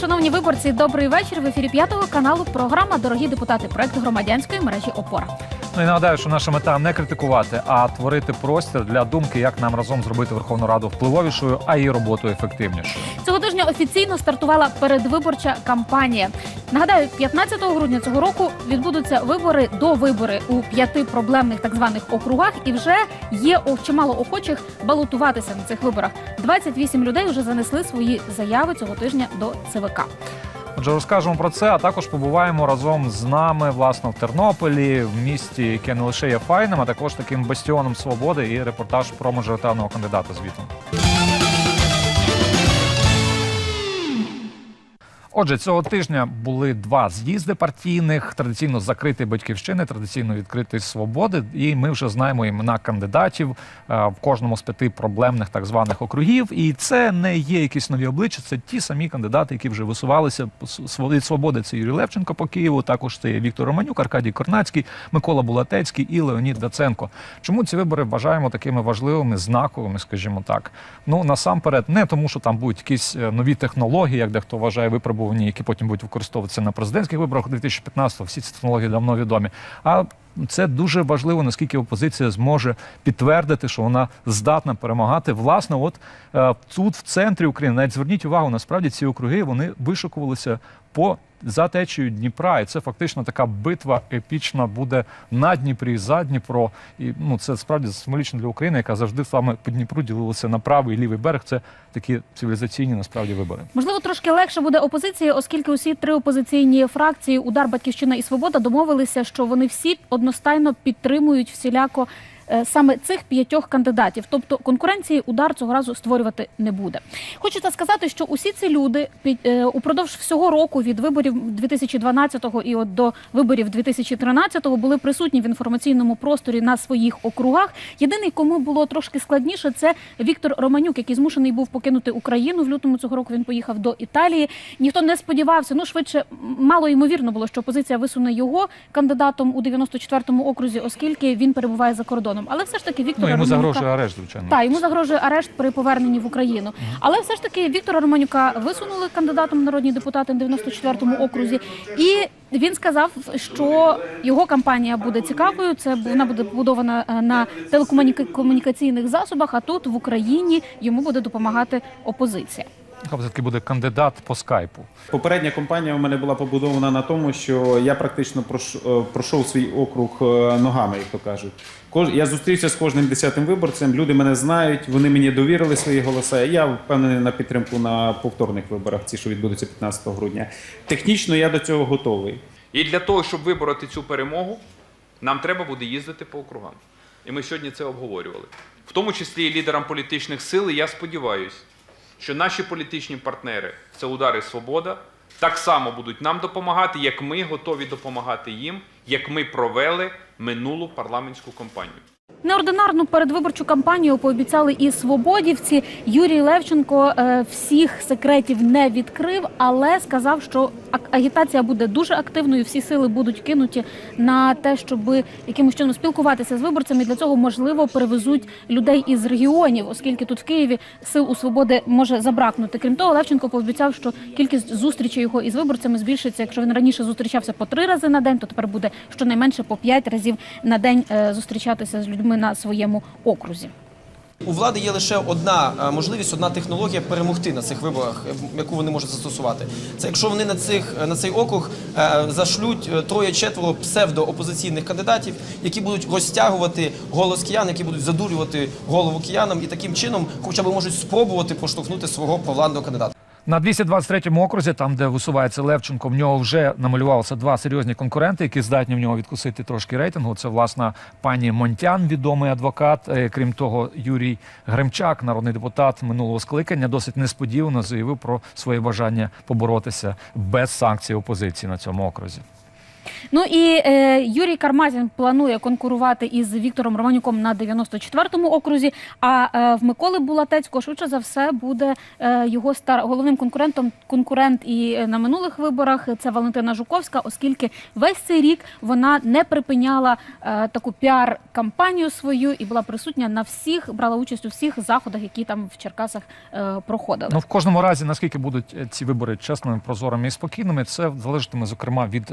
шановні виборці, добрий вечір. В ефірі п'ятого каналу програма Дорогі депутати проекту громадянської мережі ОПОРА. Ну і нагадаю, що наша мета не критикувати, а творити простір для думки, як нам разом зробити Верховну Раду впливовішою, а її роботу ефективнішою. Цього тижня офіційно стартувала передвиборча кампанія. Нагадаю, 15 грудня цього року відбудуться вибори до вибори у п'яти проблемних так званих округах, і вже є чимало охочих балотуватися на цих виборах. 28 людей вже занесли свої заяви цього тижня до ЦВК. Отже, розкажемо про це, а також побуваємо разом з нами власне в Тернополі, в місті, яке не лише є файним, а також таким бастіоном свободи і репортаж про мажоритарного кандидата звітом. Отже, цього тижня були два з'їзди партійних, традиційно закритий батьківщини, традиційно відкритий свободи. І ми вже знаємо імена кандидатів е, в кожному з п'яти проблемних так званих округів. І це не є якісь нові обличчя, це ті самі кандидати, які вже висувалися від свободи. Це Юрій Левченко по Києву. Також це Віктор Романюк, Аркадій Корнацький, Микола Булатецький і Леонід Даценко. Чому ці вибори вважаємо такими важливими, знаковими, скажімо так? Ну насамперед, не тому, що там будуть якісь е, нові технології, як дехто вважає, випробувані, які потім будуть використовуватися на президентських виборах 2015-го. Всі ці технології давно відомі. А це дуже важливо, наскільки опозиція зможе підтвердити, що вона здатна перемагати. Власне, от е, тут в центрі України, навіть зверніть увагу, насправді ці округи вони вишукувалися по за течією Дніпра, і це фактично така битва епічна буде на Дніпрі, за Дніпро. І ну це справді символічно для України, яка завжди саме по Дніпру ділилася на правий і лівий берег. Це такі цивілізаційні насправді вибори. Можливо, трошки легше буде опозиції, оскільки усі три опозиційні фракції Удар, Батьківщина і Свобода домовилися, що вони всі одностайно підтримують всіляко. Е, Саме цих п'ятьох кандидатів, тобто конкуренції удар цього разу створювати не буде. Хочеться сказати, що усі ці люди під е, упродовж всього року від виборів 2012-го і от до виборів 2013-го були присутні в інформаційному просторі на своїх округах. Єдиний, кому було трошки складніше, це Віктор Романюк, який змушений був покинути Україну в лютому цього року. Він поїхав до Італії. Ніхто не сподівався. Ну швидше мало ймовірно було, що опозиція висуне його кандидатом у 94-му окрузі, оскільки він перебуває за кордоном. Але все ж таки Віктора Ну йому Романюка... загрожує арешт, звичайно. Так, йому загрожує арешт при поверненні в Україну. Але все ж таки Віктора Романюка висунули кандидатом в народні депутати на 94-му окрузі, і він сказав, що його кампанія буде цікавою. Це вона буде побудована е, на телекомунікаційних засобах. А тут в Україні йому буде допомагати опозиція. Це таки буде кандидат по скайпу. Попередня кампанія у мене була побудована на тому, що я практично е, пройшов свій округ е, ногами, як то кажуть. Я зустрівся з кожним десятим виборцем. Люди мене знають, вони мені довірили свої голоси. Я впевнений на підтримку на повторних виборах, ці, що відбудуться 15 грудня. Технічно я до цього готовий. І для того, щоб вибороти цю перемогу, нам треба буде їздити по округам. І ми сьогодні це обговорювали. В тому числі і лідерам політичних сил, і я сподіваюся, що наші політичні партнери, це удари Свобода, так само будуть нам допомагати, як ми готові допомагати їм, як ми провели минулу парламентську кампанію. Неординарну передвиборчу кампанію пообіцяли і свободівці. Юрій Левченко е, всіх секретів не відкрив, але сказав, що агітація буде дуже активною. Всі сили будуть кинуті на те, щоб якимось чином спілкуватися з виборцями. Для цього можливо перевезуть людей із регіонів, оскільки тут в Києві сил у свободи може забракнути. Крім того, Левченко пообіцяв, що кількість зустрічей його із виборцями збільшиться. Якщо він раніше зустрічався по три рази на день, то тепер буде щонайменше по п'ять разів на день е, зустрічатися з людьми на своєму окрузі. У влади є лише одна е, можливість, одна технологія перемогти на цих виборах, е, яку вони можуть застосувати. Це якщо вони на цих е, на цей округ зашлють троє-четверо псевдоопозиційних кандидатів, які будуть розтягувати голос киян, які будуть задурювати голову киянам, і таким чином, хоча б можуть спробувати поштовхнути свого провладного кандидата. На 223-му окрузі, там де висувається Левченко, в нього вже намалювалися два серйозні конкуренти, які здатні в нього відкусити трошки рейтингу. Це власна пані Монтян, відомий адвокат. Е, Крім того, Юрій Гремчак, народний депутат минулого скликання, досить несподівано заявив про своє бажання поборотися без санкцій опозиції на цьому окрузі. Ну і е, Юрій Кармазін планує конкурувати із Віктором Романюком на 94-му окрузі. А е, в Миколи Булатецького швидше за все буде е, його стар головним конкурентом. Конкурент і е, на минулих виборах це Валентина Жуковська, оскільки весь цей рік вона не припиняла е, таку піар-кампанію свою і була присутня на всіх, брала участь у всіх заходах, які там в Черкасах е, проходили. Ну в кожному разі, наскільки будуть е, ці вибори чесними, прозорими і спокійними, це залежатиме зокрема від.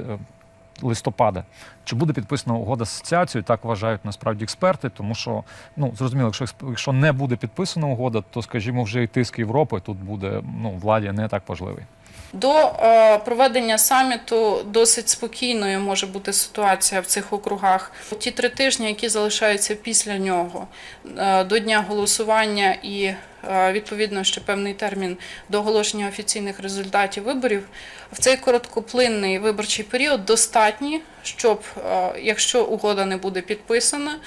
Листопада чи буде підписана угода з асоціацією? Так вважають насправді експерти, тому що ну зрозуміло, якщо якщо не буде підписана угода, то скажімо, вже і тиск Європи тут буде ну владі не так важливий. До е, проведення саміту досить спокійною може бути ситуація в цих округах. Ті три тижні, які залишаються після нього, е, до дня голосування і е, відповідно ще певний термін до оголошення офіційних результатів виборів, в цей короткоплинний виборчий період достатні, щоб, якщо угода не буде підписана,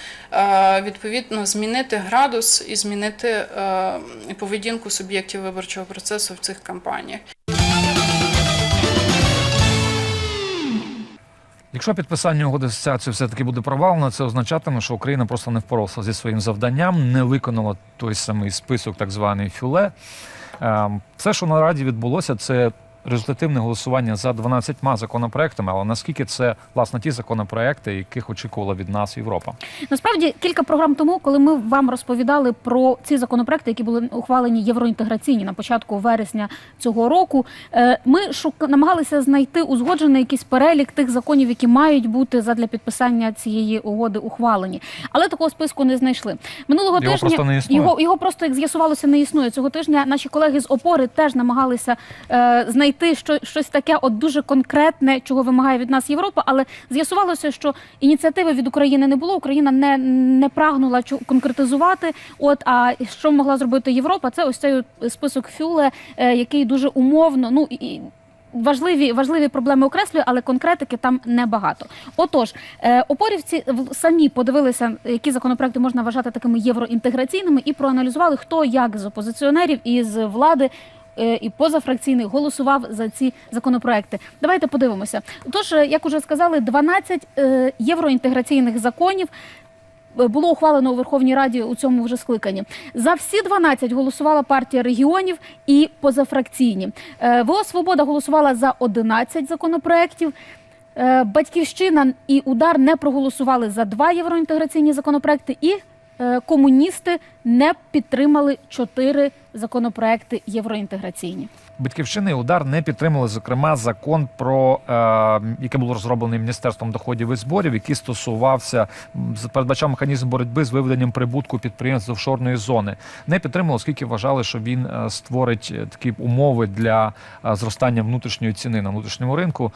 відповідно змінити градус і змінити поведінку суб'єктів виборчого процесу в цих кампаніях. Якщо підписання угоди з все-таки буде провалено, це означатиме, що Україна просто не впоралася зі своїм завданням, не виконала той самий список, так званий фюле. Ем, Все, що на раді відбулося, це результативне голосування за 12 законопроектами. Але наскільки це власне ті законопроекти, яких очікувала від нас Європа? Насправді кілька програм тому, коли ми вам розповідали про ці законопроекти, які були ухвалені євроінтеграційні на початку вересня цього року, е, ми шук... намагалися знайти узгоджений якийсь перелік тих законів, які мають бути задля підписання цієї угоди ухвалені. Але такого списку не знайшли. Минулого Його тижня просто не існує. його, його просто як з'ясувалося, не існує. Цього тижня наші колеги з опори теж намагалися е, знайти що, щось таке, от дуже конкретне, чого вимагає від нас Європа. Але з'ясувалося, що ініціативи від України не було. Україна не, не прагнула конкретизувати. От а що могла зробити Європа? Це ось цей список фюле, е, який дуже умовно. Ну і- Важливі важливі проблеми окреслює, але конкретики там небагато. Отож, е, опорівці самі подивилися, які законопроекти можна вважати такими євроінтеграційними, і проаналізували, хто як з опозиціонерів і з влади. Е, І позафракційних голосував за ці законопроекти. Давайте подивимося. Тож, е, як уже сказали, 12 е, євроінтеграційних законів було ухвалено у Верховній Раді у цьому вже скликанні. За всі 12 голосувала партія регіонів і позафракційні. ВО Свобода голосувала за 11 законопроєктів. Батьківщина і удар не проголосували за два євроінтеграційні законопроекти, і комуністи не підтримали чотири законопроекти євроінтеграційні. Батьківщини удар не підтримали, зокрема, закон про е, який був розроблений міністерством доходів і зборів, який стосувався передбачав механізм боротьби з виведенням прибутку підприємств з офшорної зони. Не підтримали, оскільки вважали, що він е, створить е, такі умови для е, зростання внутрішньої ціни на внутрішньому ринку.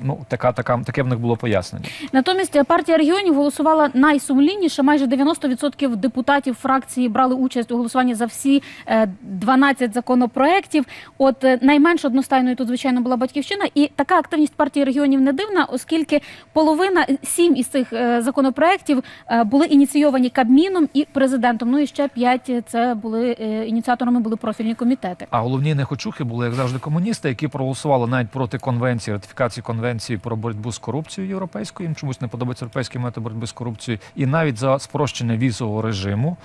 Ну така така таке в них було пояснення. Натомість партія регіонів голосувала найсумлінніше. Майже 90% депутатів фракції брали участь у голосуванні за всі е, 12 законопроєктів. От е, найменш одностайною тут, звичайно, була батьківщина. І така активність партії регіонів не дивна, оскільки половина сім із цих е, законопроєктів е, були ініційовані Кабміном і президентом. Ну і ще п'ять це були ініціаторами були профільні комітети. А головні нехочухи були, як завжди, комуністи, які проголосували навіть проти конвенції, ратифікації конвенції про боротьбу з корупцією європейською. Їм чомусь не подобається європейський метод боротьби з корупцією, і навіть за спрощення візового режиму.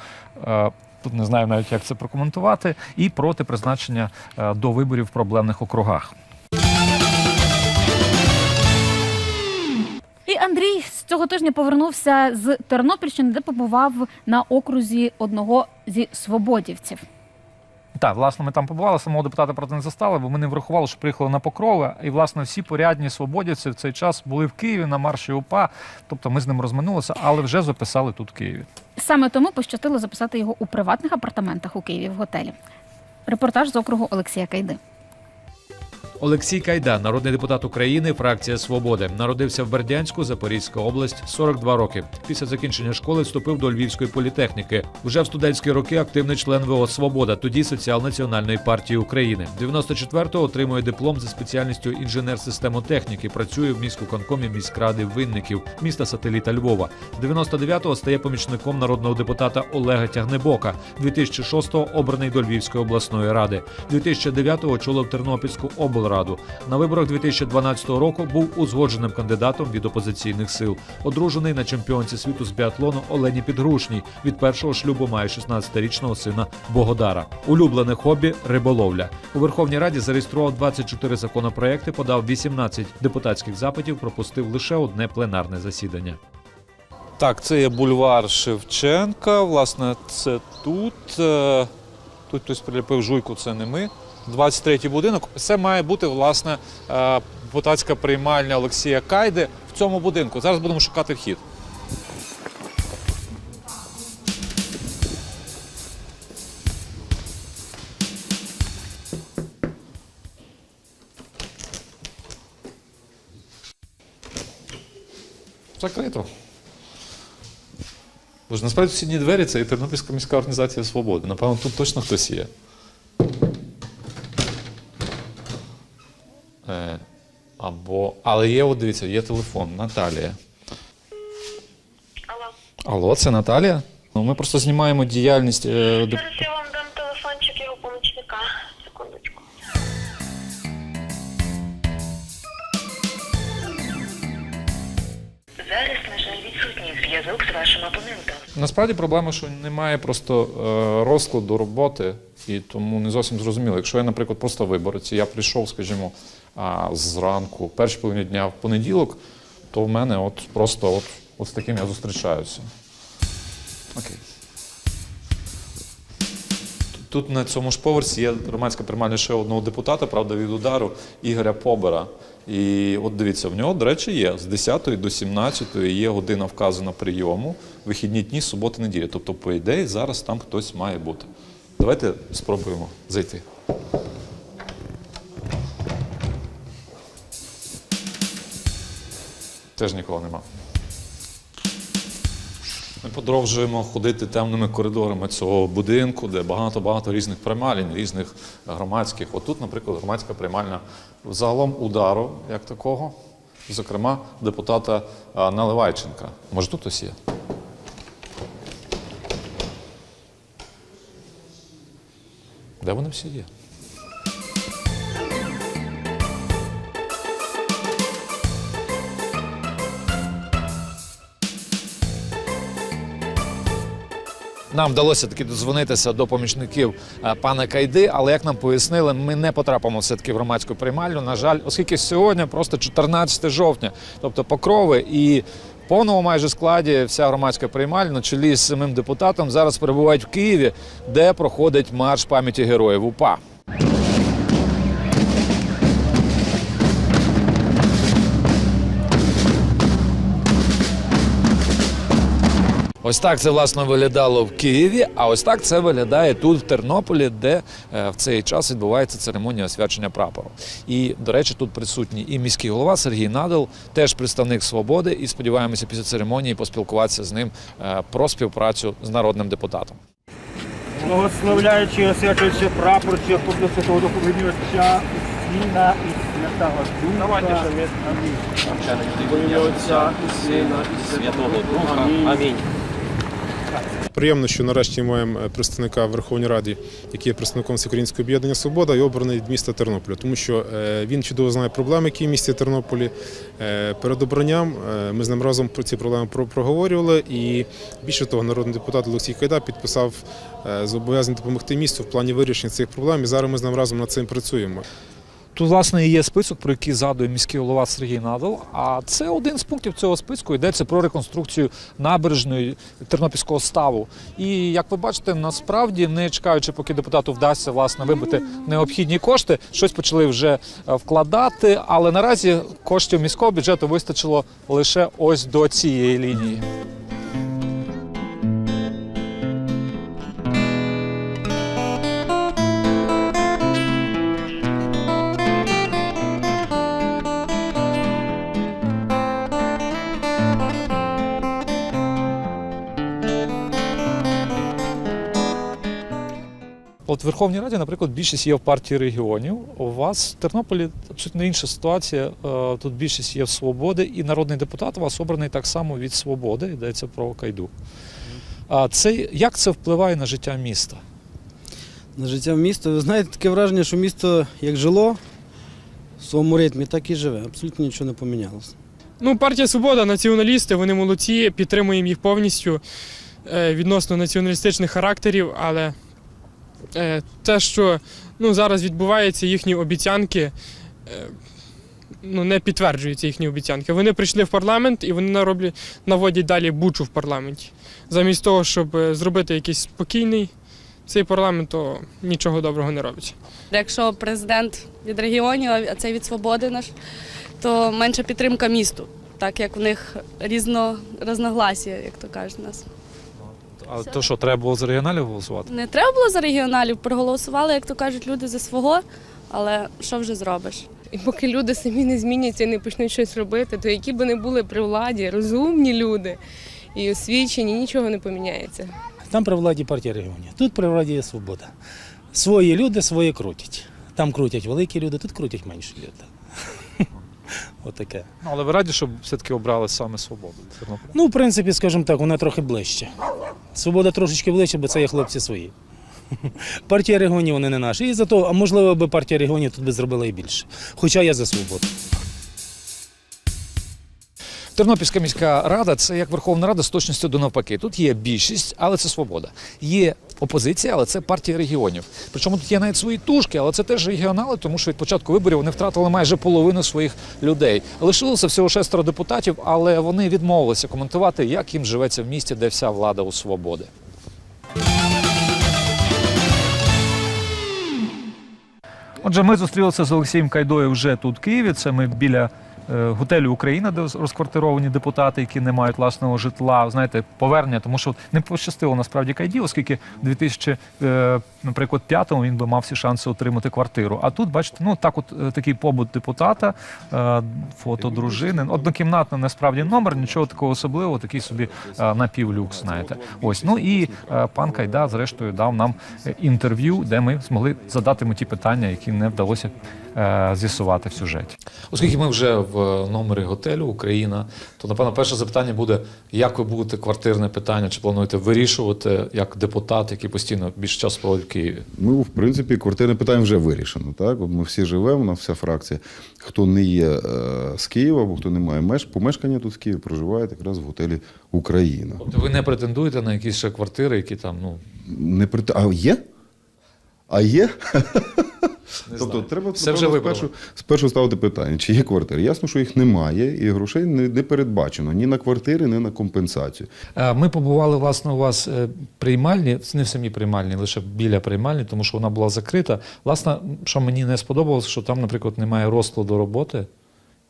Тут не знаю навіть, як це прокоментувати, і проти призначення е, до виборів в проблемних округах. І Андрій з цього тижня повернувся з Тернопільщини, де побував на окрузі одного зі свободівців. Так, власне, ми там побували, самого депутата проти не застали, бо ми не врахували, що приїхали на покрови. І, власне, всі порядні свободівці в цей час були в Києві на марші УПА. Тобто ми з ним розминулися, але вже записали тут в Києві. Саме тому пощастило записати його у приватних апартаментах у Києві в готелі. Репортаж з округу Олексія Кайди. Олексій Кайда, народний депутат України, фракція Свободи. Народився в Бердянську, Запорізька область, 42 роки. Після закінчення школи вступив до Львівської політехніки. Вже в студентські роки активний член ВО Свобода, тоді соціал-національної партії України. 94-го отримує диплом за спеціальністю інженер системотехніки. Працює в міськвиконкомі міськради винників міста сателіта Львова. 99-го стає помічником народного депутата Олега Тягнебока. 2006-го обраний до Львівської обласної ради. 2009-го очолив Тернопільську облраду. На виборах 2012 року був узгодженим кандидатом від опозиційних сил. Одружений на чемпіонці світу з біатлону Олені Підгрушній. Від першого шлюбу має 16-річного сина Богодара. Улюблене хобі риболовля. У Верховній Раді зареєстрував 24 законопроекти, подав 18 депутатських запитів, пропустив лише одне пленарне засідання. Так, це є бульвар Шевченка. Власне, це тут. Е, Тут хтось приліпив жуйку, це не ми. 23-й будинок. Це має бути власне е, депутатська приймальня Олексія Кайди в цьому будинку. Зараз будемо шукати вхід. Закрито. Бо насправді сусідні двері це і Тернопільська міська організація свободи. Напевно, тут точно хтось є. Е, або. Але є, от дивіться, є телефон. Наталія. Алло. Алло, це Наталія? Ну, ми просто знімаємо діяльність. Е, деп- Зараз я вам дам телефончик його помічника. Секундочку. Зараз, на жаль, відсутній зв'язок з вашим опонентом. Насправді проблема, що немає просто е, розкладу роботи, і тому не зовсім зрозуміло. Якщо я, наприклад, просто виборець, і я прийшов, скажімо, а, зранку, перші половині дня в понеділок, то в мене от просто от, от з таким я зустрічаюся. Окей. Тут на цьому ж поверсі є громадська приймальня ще одного депутата, правда, від удару Ігоря Побера. І от дивіться, в нього, до речі, є з 10 до 17 є година вказана прийому, вихідні дні, субота, неділя. Тобто, по ідеї, зараз там хтось має бути. Давайте спробуємо зайти. Теж нікого нема. Ми продовжуємо ходити темними коридорами цього будинку, де багато-багато різних приймалень, різних громадських. Отут, наприклад, громадська приймальня загалом удару, як такого, зокрема, депутата Наливайченка. Може, тут хтось є? Де вони всі є? Нам вдалося таки дозвонитися до помічників е, пана Кайди, але як нам пояснили, ми не потрапимо все таки в громадську приймальню. На жаль, оскільки сьогодні просто 14 жовтня, тобто покрови і. В повному майже складі вся громадська приймальня на чолі з самим депутатом зараз перебувають в Києві, де проходить марш пам'яті героїв УПА. Ось так це власне виглядало в Києві, а ось так це виглядає тут, в Тернополі, де е, в цей час відбувається церемонія освячення прапору. І, до речі, тут присутній і міський голова Сергій Надал, теж представник свободи, і сподіваємося після церемонії поспілкуватися з ним е, про співпрацю з народним депутатом. Благословляючи і освячуючи прапор, чи поклю Святого Духу в ім'я і Сина і Святого Духа. Отця і Сина і Святого Духа. Амінь. Приємно, що нарешті маємо е, представника в Верховній Раді, який є представником Всеукраїнського об'єднання Свобода і обраний від міста Тернополя, тому що е, він чудово знає проблеми, які в місті Тернополі. Е, Перед обранням ми з ним разом про ці проблеми про- проговорювали. І більше того, народний депутат Олексій Кайда підписав зобов'язання допомогти місту в плані вирішення цих проблем. І зараз ми з ним разом над цим працюємо. Тут, власне, і є список, про який згадує міський голова Сергій Надал. А це один з пунктів цього списку. Йдеться про реконструкцію набережної Тернопільського ставу. І як ви бачите, насправді, не чекаючи, поки депутату вдасться власне вибити необхідні кошти, щось почали вже е, вкладати. Але наразі коштів міського бюджету вистачило лише ось до цієї лінії. От в Верховній Раді, наприклад, більшість є в партії регіонів. У вас в Тернополі абсолютно інша ситуація. Е, Тут більшість є в свободи, і народний депутат у вас обраний так само від свободи. Йдеться про Кайду. А це як це впливає на життя міста? На життя в місто. Ви знаєте, таке враження, що місто як жило, в своєму ритмі так і живе, абсолютно нічого не помінялося. Ну, партія Свобода, націоналісти, вони молодці, підтримуємо їх повністю е, відносно націоналістичних характерів, але те, що ну, зараз відбувається, їхні обіцянки, е, ну, не підтверджуються їхні обіцянки. Вони прийшли в парламент і вони нароблять, наводять далі бучу в парламенті. Замість того, щоб е, зробити якийсь спокійний цей парламент, то нічого доброго не робить. Якщо президент від регіонів, а це від свободи наш, то менша підтримка місту, так як в них різно розногласія, як то кажуть у нас. А то що, треба було за регіоналів голосувати? Не треба було за регіоналів, проголосували, як то кажуть, люди за свого, але що вже зробиш? І поки люди самі не зміняться і не почнуть щось робити, то які б вони були при владі, розумні люди і освічені, нічого не поміняється. Там при владі партія регіонів, тут при владі є свобода. Свої люди свої крутять. Там крутять великі люди, тут крутять менші люди. Отаке. Ну, але ви раді, щоб все-таки обрали саме свободу. Ну, в принципі, скажімо так, вона трохи ближче. Свобода трошечки ближче, бо це є хлопці свої. Партія регіонів вони не наші. І зато, а можливо, би партія регіонів тут би зробила і більше. Хоча я за свободу. Тернопільська міська рада це як Верховна Рада з точністю до навпаки. Тут є більшість, але це свобода. Є опозиція, але це партія регіонів. Причому тут є навіть свої тушки, але це теж регіонали, тому що від початку виборів вони втратили майже половину своїх людей. Лишилося всього шестеро депутатів, але вони відмовилися коментувати, як їм живеться в місті, де вся влада у свободи. Отже, ми зустрілися з Олексієм Кайдою вже тут, в Києві. Це ми біля е, готелю Україна, де розквартировані депутати, які не мають власного житла. Знаєте, повернення, тому що не пощастило насправді Кайді, оскільки в 2000, е, наприклад, п'ятому він би мав всі шанси отримати квартиру. А тут, бачите, ну так, от е, такий побут депутата, е, фото дружини, однокімнатний насправді номер, нічого такого особливого, такий собі е, напівлюкс, знаєте. Ось ну і пан Кайда, зрештою, дав нам інтерв'ю, де ми змогли задати йому ті питання, які не вдалося з'ясувати в сюжеті. Оскільки ми вже в номері готелю Україна, то напевно перше запитання буде: як ви будете квартирне питання, чи плануєте вирішувати як депутат, який постійно більше часу проводить Києві? Ну, в принципі, квартирне питання вже вирішено. Так? От ми всі живемо, у нас вся фракція. Хто не є е, з Києва, або хто не має меж, помешкання тут в Києві, проживає якраз в готелі Україна. Тобто ви не претендуєте на якісь ще квартири, які там, ну Не прет... А є? А є? не Тобто знаю. треба Все вже спершу, спершу ставити питання, чи є квартири. Ясно, що їх немає, і грошей не, не передбачено ні на квартири, ні на компенсацію. Е, Ми побували власне у вас е, приймальні, не в самій приймальні, лише біля приймальні, тому що вона була закрита. Власне, що мені не сподобалось, що там, наприклад, немає розкладу роботи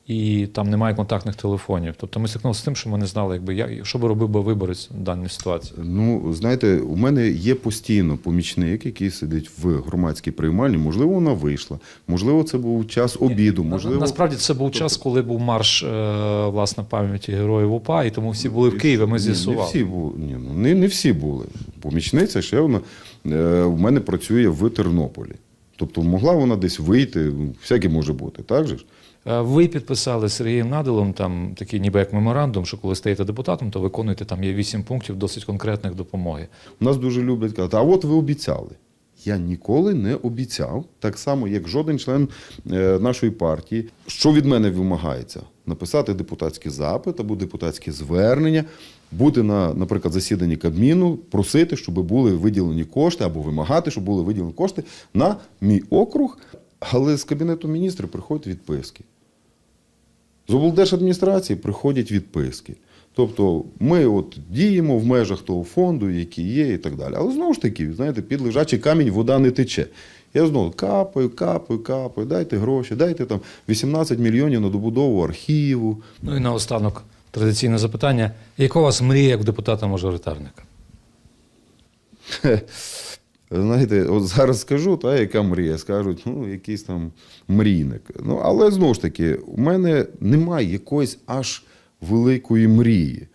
і там немає контактних телефонів. Тобто ми стикнулися з тим, що ми не знали, якби як, що би робив би виборець в даній ситуації. Ну, знаєте, у мене є постійно помічник, який сидить в громадській приймальні. Можливо, вона вийшла, можливо, це був час обіду, можливо. Насправді це був час, коли був марш е, власне пам'яті героїв УПА, і тому всі були в Києві. Ми Ні, Не з'ясували. всі були. Ні, ну, не, не всі були. Помічниця ще вона е, в мене працює в Тернополі. Тобто могла вона десь вийти, всяке може бути, так же ж? Е, Ви підписали з Сергієм Надилом там такий ніби як меморандум, що коли стаєте депутатом, то виконуєте там є вісім пунктів досить конкретних допомоги. У нас дуже люблять казати, а от ви обіцяли. Я ніколи не обіцяв, так само, як жоден член е, нашої партії. Що від мене вимагається? Написати депутатський запит або депутатське звернення, бути на, наприклад, засіданні Кабміну, просити, щоб були виділені кошти, або вимагати, щоб були виділені кошти на мій округ. Але з Кабінету міністрів приходять відписки. З облдержадміністрації приходять відписки. Тобто ми от діємо в межах того фонду, який є, і так далі. Але знову ж таки, знаєте, під лежачий камінь вода не тече. Я знову капаю, капаю, капаю, дайте гроші, дайте там 18 мільйонів на добудову архіву. Ну і наостанок традиційне запитання: яка у вас мрія як депутата-мажоритарника? Знаєте, от зараз скажу, та яка мрія, скажуть, ну, якийсь там мрійник. Ну, але знову ж таки, у мене немає якоїсь аж великої мрії.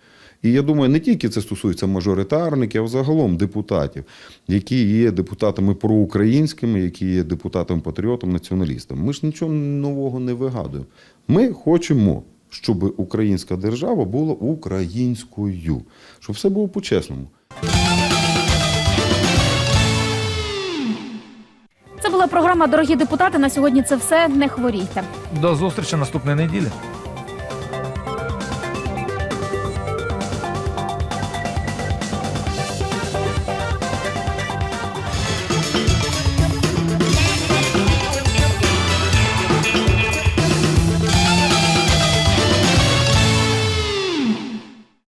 І я думаю, не тільки це стосується мажоритарників, а загалом депутатів, які є депутатами проукраїнськими, які є депутатами патріотом, націоналістами. Ми ж нічого нового не вигадуємо. Ми хочемо, щоб українська держава була українською, щоб все було по-чесному. Це була програма Дорогі депутати. На сьогодні це все. Не хворійте. До зустрічі наступної неділі.